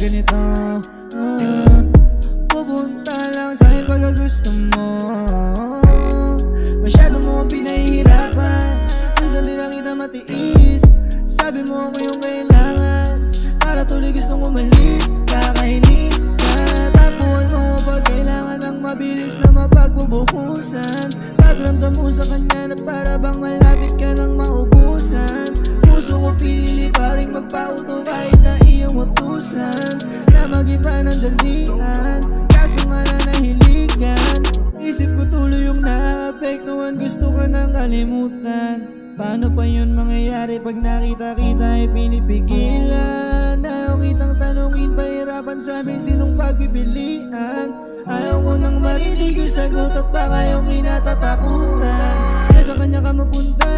ganito. Uh, Pupunta lang sa'yo pag gusto mo. Masyado mo akong pinahihirapan. Minsan di lang kita matiis. Sabi mo ko yung kailangan. Para tuloy gustong umalis. Kakainis Natapuan mo pag kailangan Ang mabilis na mapagbubukusan Pagramdam mo sa kanya na para bang malapit ka nang maubusan. Puso ko pinili pa rin magpauto kayo mag-iba ng dalian Kaso nga na nahiligan Isip ko tuloy yung naapektuhan. Gusto ko nang kalimutan. Paano pa yun mangyayari pag nakita-kita ay pinipigilan? Ayaw kitang tanungin, pahirapan sa amin sinong pagpipilian Ayaw ko nang marinig yung sagot at baka yung kinatatakutan. Nasa kanya ka mapunta,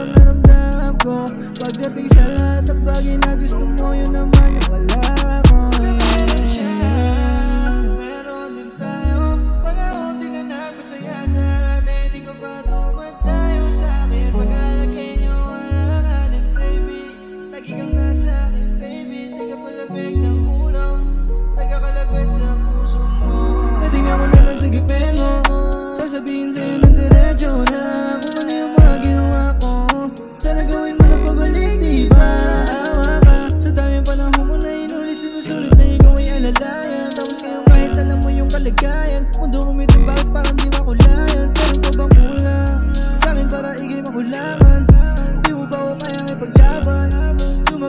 pero ramdam na ramdam ko Pagdating sa lahat ng bagay na gusto mo yun naman yung wala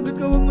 Sumagot ka huwag